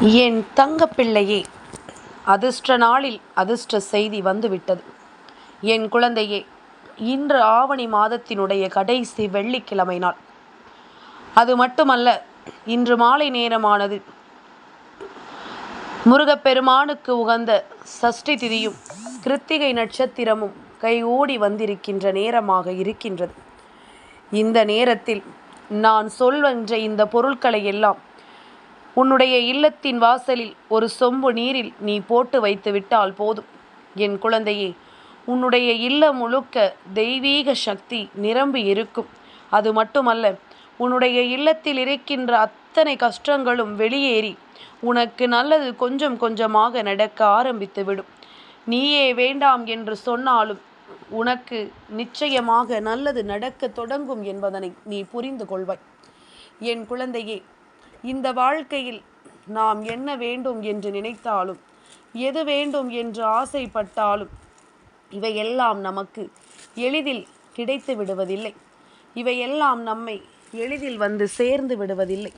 என் தங்கப்பிள்ளையே அதிர்ஷ்ட நாளில் அதிர்ஷ்ட செய்தி வந்துவிட்டது. என் குழந்தையே இன்று ஆவணி மாதத்தினுடைய கடைசி வெள்ளிக்கிழமை நாள். அது மட்டுமல்ல இன்று மாலை நேரமானது. முருகப்பெருமானுக்கு உகந்த சஷ்டி திதியும் கிருத்திகை நட்சத்திரமும் கைகூடி வந்திருக்கின்ற நேரமாக இருக்கின்றது. இந்த நேரத்தில் நான் சொல்வென்ற இந்த பொருட்களை எல்லாம் உன்னுடைய இல்லத்தின் வாசலில் ஒரு சொம்பு நீரில் நீ போட்டு வைத்து விட்டால் போதும். என் குழந்தையே உன்னுடைய இல்லம் முழுக்க தெய்வீக சக்தி நிரம்பி இருக்கும். அது மட்டுமல்ல உன்னுடைய இல்லத்தில் இருக்கின்ற அத்தனை கஷ்டங்களும் வெளியேறி உனக்கு நல்லது கொஞ்சம் கொஞ்சமாக நடக்க ஆரம்பித்துவிடும். நீயே வேண்டாம் என்று சொன்னாலும் உனக்கு நிச்சயமாக நல்லது நடக்க தொடங்கும் என்பதனை நீ புரிந்து கொள்வாய். என் குழந்தையே இந்த வாழ்க்கையில் நாம் என்ன வேண்டும் என்று நினைத்தாலும் எது வேண்டும் என்று ஆசைப்பட்டாலும் இவையெல்லாம் நமக்கு எளிதில் கிடைத்து விடுவதில்லை. இவையெல்லாம் நம்மை எளிதில் வந்து சேர்ந்து விடுவதில்லை.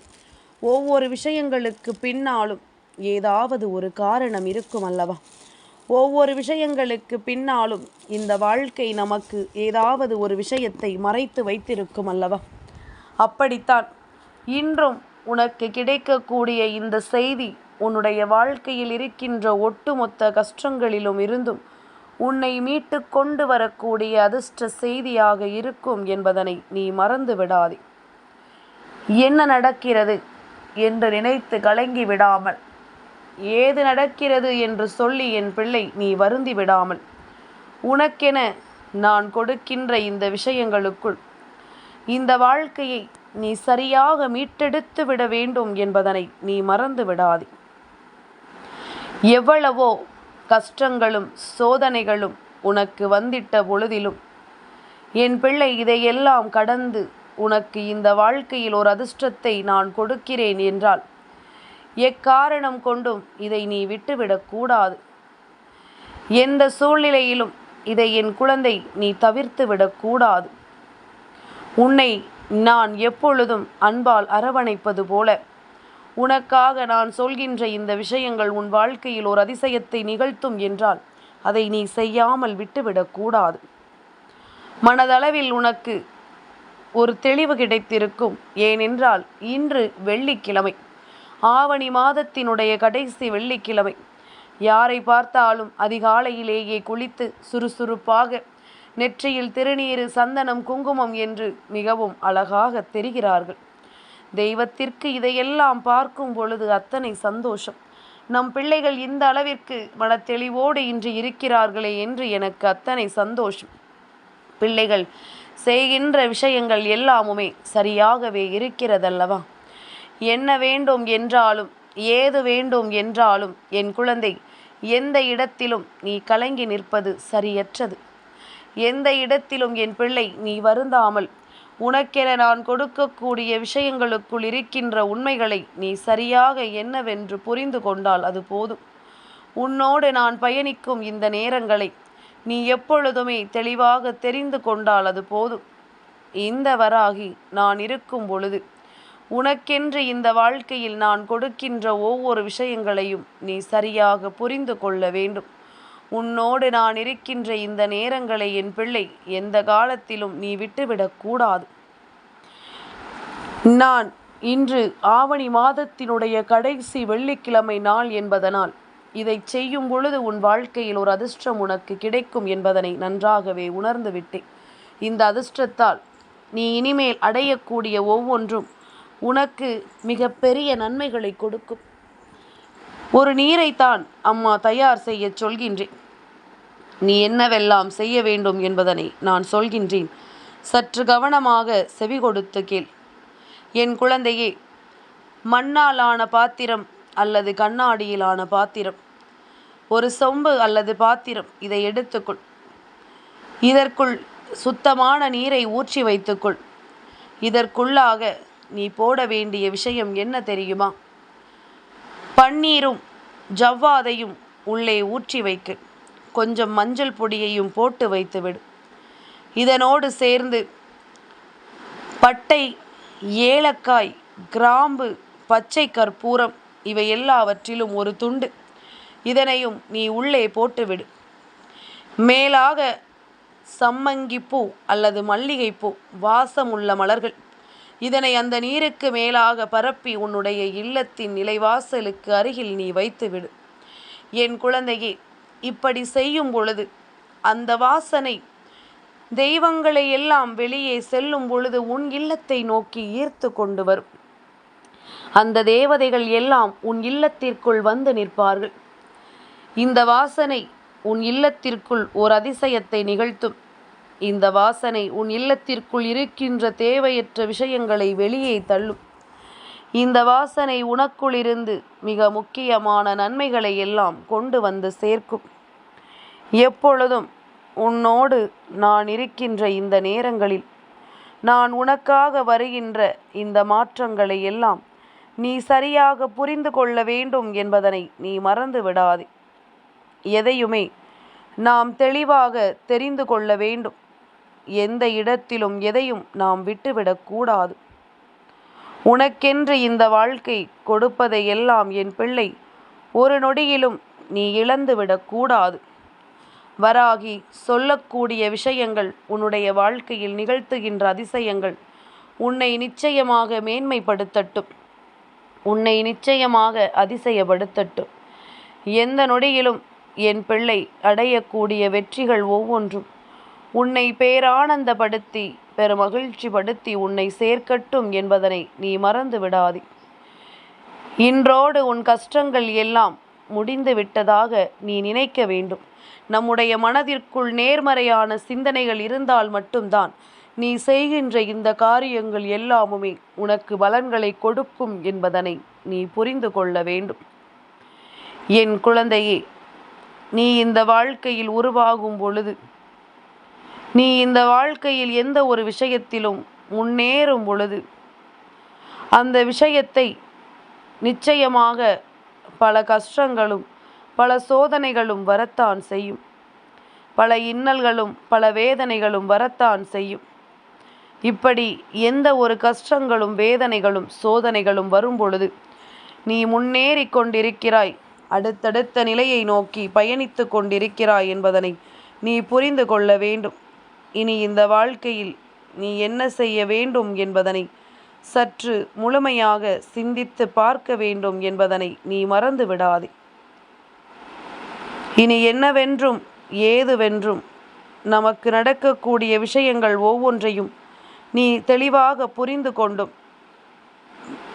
ஒவ்வொரு விஷயங்களுக்கு பின்னாலும் ஏதாவது ஒரு காரணம் இருக்கும் அல்லவா? ஒவ்வொரு விஷயங்களுக்கு பின்னாலும் இந்த வாழ்க்கை நமக்கு ஏதாவது ஒரு விஷயத்தை மறைத்து வைத்திருக்கும் அல்லவா? அப்படித்தான் இன்றும் உனக்கு கிடைக்கக்கூடிய இந்த செய்தி உன்னுடைய வாழ்க்கையில் இருக்கின்ற ஒட்டுமொத்த கஷ்டங்களிலும் இருந்தும் உன்னை மீட்டு கொண்டு வரக்கூடிய அதிர்ஷ்ட செய்தியாக இருக்கும் என்பதனை நீ மறந்து விடாதே. என்ன நடக்கிறது என்று நினைத்து கலங்கி விடாமல் ஏது நடக்கிறது என்று சொல்லி என் பிள்ளை நீ வருந்தி விடாமல் உனக்கென நான் கொடுக்கின்ற இந்த விஷயங்களுக்குள் இந்த வாழ்க்கையை நீ சரியாக மீட்டெடுத்து விட வேண்டும் என்பதனை நீ மறந்து விடாதே. எவ்வளவோ கஷ்டங்களும் சோதனைகளும் உனக்கு வந்திட்ட பொழுதிலும் என் பிள்ளை இதையெல்லாம் கடந்து உனக்கு இந்த வாழ்க்கையில் ஒரு அதிர்ஷ்டத்தை நான் கொடுக்கிறேன் என்றால் எக்காரணம் கொண்டும் இதை நீ விட்டுவிடக்கூடாது எந்த சூழ்நிலையிலும் இதை என் குழந்தை நீ தவிர்த்து விடக்கூடாது உன்னை நான் எப்பொழுதும் அன்பால் அரவணைப்பது போல. உனக்காக நான் சொல்கின்ற இந்த விஷயங்கள் உன் வாழ்க்கையில் ஒரு அதிசயத்தை நிகழ்த்தும் என்றால் அதை நீ செய்யாமல் விட்டுவிடக்கூடாது மனதளவில் உனக்கு ஒரு தெளிவு கிடைத்திருக்கும் ஏனென்றால் இன்று வெள்ளிக்கிழமை. ஆவணி மாதத்தினுடைய கடைசி வெள்ளிக்கிழமை. யாரை பார்த்தாலும் அதிகாலையிலேயே குளித்து சுறுசுறுப்பாக நெற்றியில் திருநீறு சந்தனம் குங்குமம் என்று மிகவும் அழகாக தெரிகிறார்கள். தெய்வத்திற்கு இதையெல்லாம் பார்க்கும் பொழுது அத்தனை சந்தோஷம். நம் பிள்ளைகள் இந்த அளவிற்கு மனத்தெளிவோடு இன்று இருக்கிறார்களே என்று எனக்கு அத்தனை சந்தோஷம். பிள்ளைகள் செய்கின்ற விஷயங்கள் எல்லாமுமே சரியாகவே இருக்கிறதல்லவா? என்ன வேண்டும் என்றாலும் ஏது வேண்டும் என்றாலும் என் குழந்தை எந்த இடத்திலும் நீ கலங்கி நிற்பது சரியற்றது. எந்த இடத்திலும் என் பிள்ளை நீ வருந்தாமல் உனக்கென நான் கொடுக்கக்கூடிய விஷயங்களுக்குள் இருக்கின்ற உண்மைகளை நீ சரியாக என்னவென்று புரிந்து கொண்டால் அது போதும். உன்னோடு நான் பயணிக்கும் இந்த நேரங்களை நீ எப்பொழுதுமே தெளிவாக தெரிந்து கொண்டால் அது போதும். இந்த வராகி நான் இருக்கும் பொழுது உனக்கென்று இந்த வாழ்க்கையில் நான் கொடுக்கின்ற ஒவ்வொரு விஷயங்களையும் நீ சரியாக புரிந்து கொள்ள வேண்டும். உன்னோடு நான் இருக்கின்ற இந்த நேரங்களை என் பிள்ளை எந்த காலத்திலும் நீ விட்டுவிடக்கூடாது நான் இன்று ஆவணி மாதத்தினுடைய கடைசி வெள்ளிக்கிழமை நாள் என்பதனால் இதை செய்யும் பொழுது உன் வாழ்க்கையில் ஒரு அதிர்ஷ்டம் உனக்கு கிடைக்கும் என்பதனை நன்றாகவே உணர்ந்து விட்டேன். இந்த அதிர்ஷ்டத்தால் நீ இனிமேல் அடையக்கூடிய ஒவ்வொன்றும் உனக்கு மிகப்பெரிய நன்மைகளை கொடுக்கும். ஒரு நீரைத்தான் அம்மா தயார் செய்ய சொல்கின்றேன். நீ என்னவெல்லாம் செய்ய வேண்டும் என்பதனை நான் சொல்கின்றேன். சற்று கவனமாக செவி கொடுத்து கேள். என் குழந்தையே மண்ணாலான பாத்திரம் அல்லது கண்ணாடியிலான பாத்திரம். ஒரு சொம்பு அல்லது பாத்திரம் இதை எடுத்துக்கொள். இதற்குள் சுத்தமான நீரை ஊற்றி வைத்துக்கொள். இதற்குள்ளாக நீ போட வேண்டிய விஷயம் என்ன தெரியுமா? பன்னீரும் ஜவ்வாதையும் உள்ளே ஊற்றி வைக்க. கொஞ்சம் மஞ்சள் பொடியையும் போட்டு வைத்துவிடு இதனோடு சேர்ந்து பட்டை ஏலக்காய் கிராம்பு பச்சை கற்பூரம் இவை எல்லாவற்றிலும் ஒரு துண்டு. இதனையும் நீ உள்ளே போட்டுவிடு மேலாக சம்மங்கிப்பூ அல்லது மல்லிகைப்பூ வாசமுள்ள மலர்கள். இதனை அந்த நீருக்கு மேலாக பரப்பி உன்னுடைய இல்லத்தின் நிலைவாசலுக்கு அருகில் நீ வைத்துவிடு. என் குழந்தையே இப்படி செய்யும் பொழுது அந்த வாசனை தெய்வங்களை எல்லாம் வெளியே செல்லும் பொழுது உன் இல்லத்தை நோக்கி ஈர்த்து கொண்டு வரும். அந்த தேவதைகள் எல்லாம் உன் இல்லத்திற்குள் வந்து நிற்பார்கள். இந்த வாசனை உன் இல்லத்திற்குள் ஓர் அதிசயத்தை நிகழ்த்தும். இந்த வாசனை உன் இல்லத்திற்குள் இருக்கின்ற தேவையற்ற விஷயங்களை வெளியே தள்ளும். இந்த வாசனை உனக்குள் இருந்து மிக முக்கியமான நன்மைகளை எல்லாம் கொண்டு வந்து சேர்க்கும். எப்பொழுதும் உன்னோடு நான் இருக்கின்ற இந்த நேரங்களில் நான் உனக்காக வருகின்ற இந்த மாற்றங்களை எல்லாம் நீ சரியாக புரிந்து கொள்ள வேண்டும் என்பதனை நீ மறந்து விடாதே. எதையுமே நாம் தெளிவாக தெரிந்து கொள்ள வேண்டும். எந்த இடத்திலும் எதையும் நாம் விட்டுவிடக்கூடாது உனக்கென்று இந்த வாழ்க்கை கொடுப்பதை எல்லாம் என் பிள்ளை ஒரு நொடியிலும் நீ இழந்துவிடக்கூடாது வராகி சொல்லக்கூடிய விஷயங்கள் உன்னுடைய வாழ்க்கையில் நிகழ்த்துகின்ற அதிசயங்கள் உன்னை நிச்சயமாக மேன்மைப்படுத்தட்டும். உன்னை நிச்சயமாக அதிசயப்படுத்தட்டும். எந்த நொடியிலும் என் பிள்ளை அடையக்கூடிய வெற்றிகள் ஒவ்வொன்றும் உன்னை பேரானந்தப்படுத்தி பெருமகிழ்ச்சிப்படுத்தி உன்னை சேர்க்கட்டும் என்பதனை நீ மறந்து விடாதே. இன்றோடு உன் கஷ்டங்கள் எல்லாம் முடிந்து விட்டதாக நீ நினைக்க வேண்டும். நம்முடைய மனதிற்குள் நேர்மறையான சிந்தனைகள் இருந்தால் மட்டும்தான் நீ செய்கின்ற இந்த காரியங்கள் எல்லாமுமே உனக்கு பலன்களை கொடுக்கும் என்பதனை நீ புரிந்து கொள்ள வேண்டும். என் குழந்தையே நீ இந்த வாழ்க்கையில் உருவாகும் பொழுது நீ இந்த வாழ்க்கையில் எந்த ஒரு விஷயத்திலும் முன்னேறும் பொழுது அந்த விஷயத்தை நிச்சயமாக பல கஷ்டங்களும் பல சோதனைகளும் வரத்தான் செய்யும். பல இன்னல்களும் பல வேதனைகளும் வரத்தான் செய்யும். இப்படி எந்த ஒரு கஷ்டங்களும் வேதனைகளும் சோதனைகளும் வரும் பொழுது நீ முன்னேறி கொண்டிருக்கிறாய். அடுத்தடுத்த நிலையை நோக்கி பயணித்து கொண்டிருக்கிறாய் என்பதனை நீ புரிந்து கொள்ள வேண்டும். இனி இந்த வாழ்க்கையில் நீ என்ன செய்ய வேண்டும் என்பதனை சற்று முழுமையாக சிந்தித்து பார்க்க வேண்டும் என்பதனை நீ மறந்து விடாதே. இனி என்னவென்றும் ஏதுவென்றும் நமக்கு நடக்கக்கூடிய விஷயங்கள் ஒவ்வொன்றையும் நீ தெளிவாக புரிந்து கொண்டும்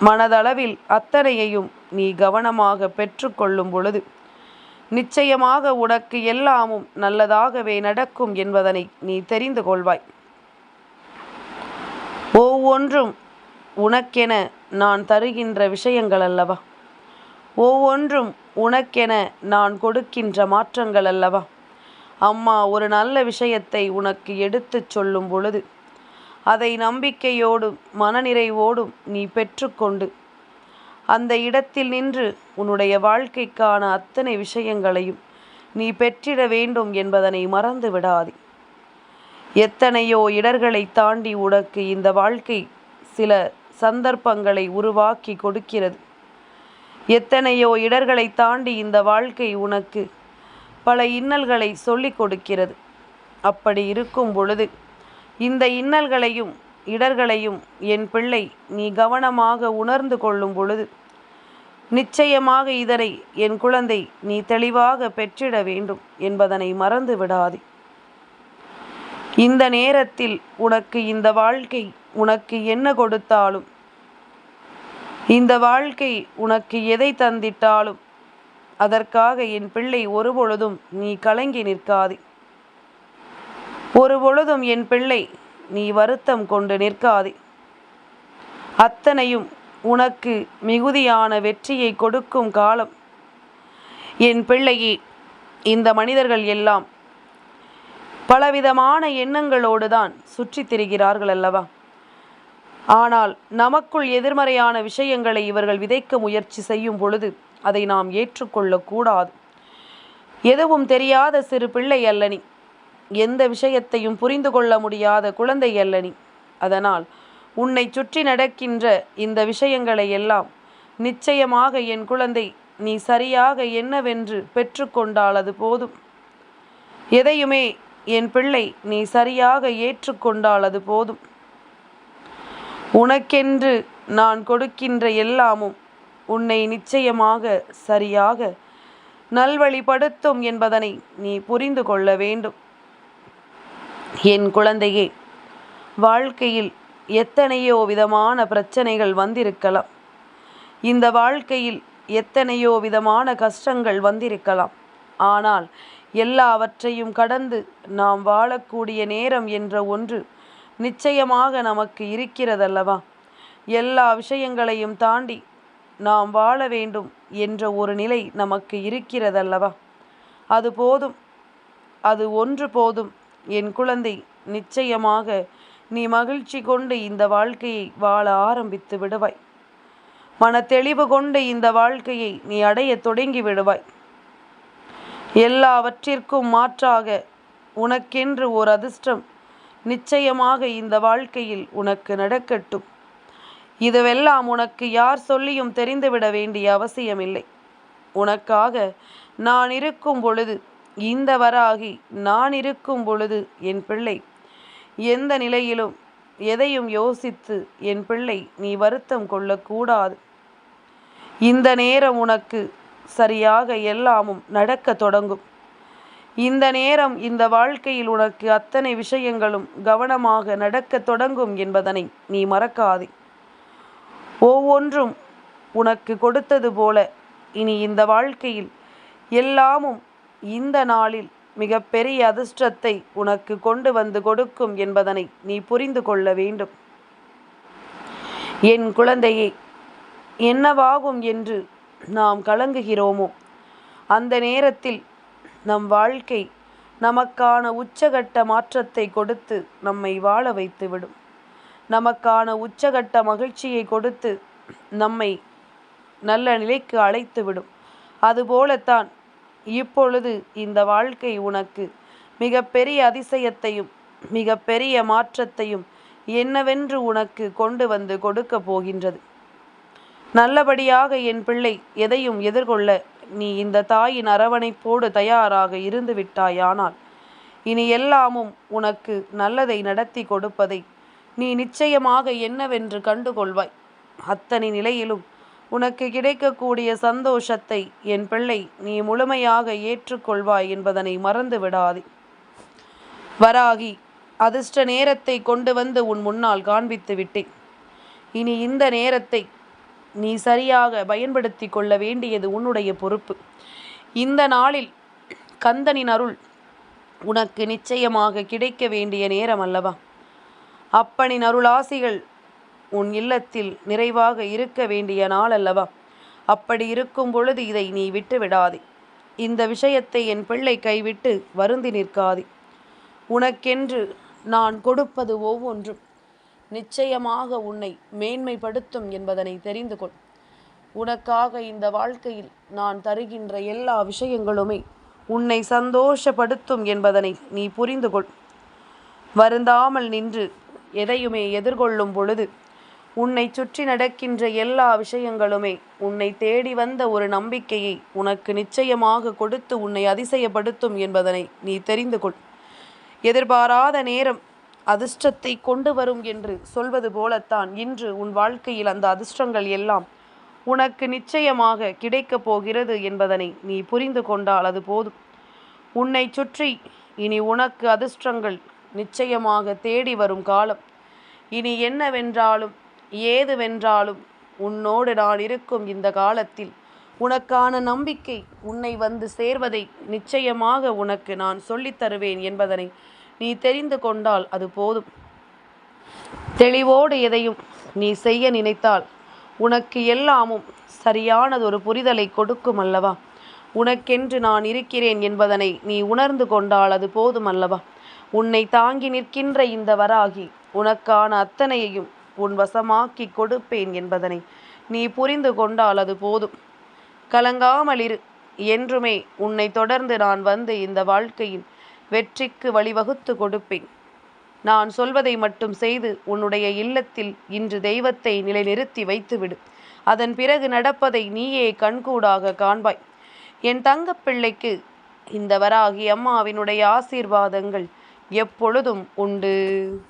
மனதளவில் அத்தனையையும் நீ கவனமாக பெற்றுக்கொள்ளும் பொழுது நிச்சயமாக உனக்கு எல்லாமும் நல்லதாகவே நடக்கும் என்பதனை நீ தெரிந்து கொள்வாய். ஒவ்வொன்றும் உனக்கென நான் தருகின்ற விஷயங்கள் அல்லவா? ஒவ்வொன்றும் உனக்கென நான் கொடுக்கின்ற மாற்றங்கள் அல்லவா? அம்மா ஒரு நல்ல விஷயத்தை உனக்கு எடுத்துச் சொல்லும் பொழுது அதை நம்பிக்கையோடும் மனநிறைவோடும் நீ பெற்றுக்கொண்டு அந்த இடத்தில் நின்று உன்னுடைய வாழ்க்கைக்கான அத்தனை விஷயங்களையும் நீ பெற்றிட வேண்டும் என்பதனை மறந்து விடாதே. எத்தனையோ இடர்களை தாண்டி உனக்கு இந்த வாழ்க்கை சில சந்தர்ப்பங்களை உருவாக்கி கொடுக்கிறது. எத்தனையோ இடர்களை தாண்டி இந்த வாழ்க்கை உனக்கு பல இன்னல்களை சொல்லிக் கொடுக்கிறது. அப்படி இருக்கும் பொழுது இந்த இன்னல்களையும் இடர்களையும் என் பிள்ளை நீ கவனமாக உணர்ந்து கொள்ளும் பொழுது நிச்சயமாக இதனை என் குழந்தை நீ தெளிவாக பெற்றிட வேண்டும் என்பதனை மறந்து விடாதே. இந்த நேரத்தில் உனக்கு இந்த வாழ்க்கை உனக்கு என்ன கொடுத்தாலும் இந்த வாழ்க்கை உனக்கு எதை தந்திட்டாலும் அதற்காக என் பிள்ளை ஒருபொழுதும் நீ கலங்கி நிற்காதே. ஒரு பொழுதும் என் பிள்ளை நீ வருத்தம் கொண்டு நிற்காதே. அத்தனையும் உனக்கு மிகுதியான வெற்றியை கொடுக்கும் காலம். என் பிள்ளையே இந்த மனிதர்கள் எல்லாம் பலவிதமான எண்ணங்களோடு தான் சுற்றித் திரிகிறார்கள் அல்லவா ஆனால் நமக்குள் எதிர்மறையான விஷயங்களை இவர்கள் விதைக்க முயற்சி செய்யும் பொழுது அதை நாம் ஏற்றுக்கொள்ளக்கூடாது எதுவும் தெரியாத சிறு பிள்ளை அல்லனி எந்த விஷயத்தையும் புரிந்து கொள்ள முடியாத குழந்தை அல்லனி. அதனால் உன்னை சுற்றி நடக்கின்ற இந்த விஷயங்களை எல்லாம் நிச்சயமாக என் குழந்தை நீ சரியாக என்னவென்று பெற்றுக்கொண்டால் அது போதும். எதையுமே என் பிள்ளை நீ சரியாக ஏற்றுக்கொண்டால் அது போதும். உனக்கென்று நான் கொடுக்கின்ற எல்லாமும் உன்னை நிச்சயமாக சரியாக நல்வழிப்படுத்தும் என்பதனை நீ புரிந்து கொள்ள வேண்டும். என் குழந்தையே வாழ்க்கையில் எத்தனையோ விதமான பிரச்சனைகள் வந்திருக்கலாம். இந்த வாழ்க்கையில் எத்தனையோ விதமான கஷ்டங்கள் வந்திருக்கலாம். ஆனால் எல்லாவற்றையும் கடந்து நாம் வாழக்கூடிய நேரம் என்ற ஒன்று நிச்சயமாக நமக்கு இருக்கிறதல்லவா? எல்லா விஷயங்களையும் தாண்டி நாம் வாழ வேண்டும் என்ற ஒரு நிலை நமக்கு இருக்கிறதல்லவா? அது போதும் அது ஒன்று போதும். என் குழந்தை நிச்சயமாக நீ மகிழ்ச்சி கொண்டு இந்த வாழ்க்கையை வாழ ஆரம்பித்து விடுவாய். மன தெளிவு கொண்டு இந்த வாழ்க்கையை நீ அடைய தொடங்கி விடுவாய். எல்லாவற்றிற்கும் மாற்றாக உனக்கென்று ஒரு அதிர்ஷ்டம் நிச்சயமாக இந்த வாழ்க்கையில் உனக்கு நடக்கட்டும். இதுவெல்லாம் உனக்கு யார் சொல்லியும் தெரிந்துவிட வேண்டிய அவசியமில்லை. உனக்காக நான் இருக்கும் பொழுது இந்த வராகி நான் இருக்கும் பொழுது என் பிள்ளை. எந்த நிலையிலும் எதையும் யோசித்து என் பிள்ளை நீ வருத்தம் கொள்ளக்கூடாது. இந்த நேரம் உனக்கு சரியாக எல்லாமும் நடக்க தொடங்கும். இந்த நேரம் இந்த வாழ்க்கையில் உனக்கு அத்தனை விஷயங்களும் கவனமாக நடக்க தொடங்கும் என்பதனை நீ மறக்காதே. ஒவ்வொன்றும் உனக்கு கொடுத்தது போல இனி இந்த வாழ்க்கையில் எல்லாமும் இந்த நாளில் மிக பெரிய அதிர்ஷ்டத்தை உனக்கு கொண்டு வந்து கொடுக்கும் என்பதனை நீ புரிந்து கொள்ள வேண்டும். என் குழந்தையே என்னவாகும் என்று நாம் கலங்குகிறோமோ? அந்த நேரத்தில் நம் வாழ்க்கை நமக்கான உச்சகட்ட மாற்றத்தை கொடுத்து நம்மை வாழ வைத்துவிடும். நமக்கான உச்சகட்ட மகிழ்ச்சியை கொடுத்து நம்மை நல்ல நிலைக்கு அழைத்துவிடும். அதுபோலத்தான் இப்பொழுது இந்த வாழ்க்கை உனக்கு மிக பெரிய அதிசயத்தையும் மிக பெரிய மாற்றத்தையும் என்னவென்று உனக்கு கொண்டு வந்து கொடுக்க போகின்றது. நல்லபடியாக என் பிள்ளை எதையும் எதிர்கொள்ள நீ இந்த தாயின் அரவணைப்போடு தயாராக இருந்து விட்டாயானால் இனி எல்லாமும் உனக்கு நல்லதை நடத்தி கொடுப்பதை நீ நிச்சயமாக என்னவென்று கண்டுகொள்வாய். அத்தனை நிலையிலும் உனக்கு கிடைக்கக்கூடிய சந்தோஷத்தை என் பிள்ளை நீ முழுமையாக ஏற்றுக்கொள்வாய் என்பதனை மறந்து விடாதே வராகி அதிர்ஷ்ட நேரத்தை கொண்டு வந்து உன் முன்னால் காண்பித்து விட்டேன். இனி இந்த நேரத்தை நீ சரியாக பயன்படுத்தி கொள்ள வேண்டியது உன்னுடைய பொறுப்பு. இந்த நாளில் கந்தனின் அருள் உனக்கு நிச்சயமாக கிடைக்க வேண்டிய நேரம் அல்லவா? அப்பனின் அருளாசிகள் உன் இல்லத்தில் நிறைவாக இருக்க வேண்டிய நாள் அல்லவா அப்படி இருக்கும் பொழுது இதை நீ விட்டு விடாதே இந்த விஷயத்தை என் பிள்ளை கைவிட்டு வருந்தி நிற்காதே. உனக்கென்று நான் கொடுப்பது ஒவ்வொன்றும். நிச்சயமாக உன்னை மேன்மைப்படுத்தும் என்பதனை தெரிந்து கொள். உனக்காக இந்த வாழ்க்கையில் நான் தருகின்ற எல்லா விஷயங்களுமே உன்னை சந்தோஷப்படுத்தும் என்பதனை நீ புரிந்து கொள். வருந்தாமல் நின்று எதையுமே எதிர்கொள்ளும் பொழுது உன்னை சுற்றி நடக்கின்ற எல்லா விஷயங்களுமே உன்னை தேடி வந்த ஒரு நம்பிக்கையை உனக்கு நிச்சயமாக கொடுத்து உன்னை அதிசயப்படுத்தும் என்பதனை நீ தெரிந்து கொள். எதிர்பாராத நேரம் அதிர்ஷ்டத்தை கொண்டு வரும் என்று சொல்வது போலத்தான் இன்று உன் வாழ்க்கையில் அந்த அதிர்ஷ்டங்கள் எல்லாம் உனக்கு நிச்சயமாக கிடைக்கப் போகிறது என்பதனை நீ புரிந்து கொண்டால் அது போதும். உன்னை சுற்றி இனி உனக்கு அதிர்ஷ்டங்கள் நிச்சயமாக தேடி வரும் காலம். இனி என்னவென்றாலும் ஏதுவென்றாலும் உன்னோடு நான் இருக்கும் இந்த காலத்தில் உனக்கான நம்பிக்கை உன்னை வந்து சேர்வதை நிச்சயமாக உனக்கு நான் சொல்லித் தருவேன் என்பதனை நீ தெரிந்து கொண்டால் அது போதும். தெளிவோடு எதையும் நீ செய்ய நினைத்தால் உனக்கு எல்லாமும் சரியானதொரு புரிதலை கொடுக்கும் அல்லவா? உனக்கென்று நான் இருக்கிறேன் என்பதனை நீ உணர்ந்து கொண்டால் அது போதும் அல்லவா? உன்னை தாங்கி நிற்கின்ற இந்த வராகி உனக்கான அத்தனையையும் உன் வசமாக்கி கொடுப்பேன் என்பதனை நீ புரிந்து கொண்டால் அது போதும். கலங்காமலிரு. என்றுமே உன்னை தொடர்ந்து நான் வந்து இந்த வாழ்க்கையில் வெற்றிக்கு வழிவகுத்து கொடுப்பேன். நான் சொல்வதை மட்டும் செய்து உன்னுடைய இல்லத்தில் இன்று தெய்வத்தை நிலைநிறுத்தி வைத்துவிடு. அதன் பிறகு நடப்பதை நீயே கண்கூடாக காண்பாய். என் தங்கப்பிள்ளைக்கு இந்த வராகி அம்மாவினுடைய ஆசீர்வாதங்கள் எப்பொழுதும் உண்டு.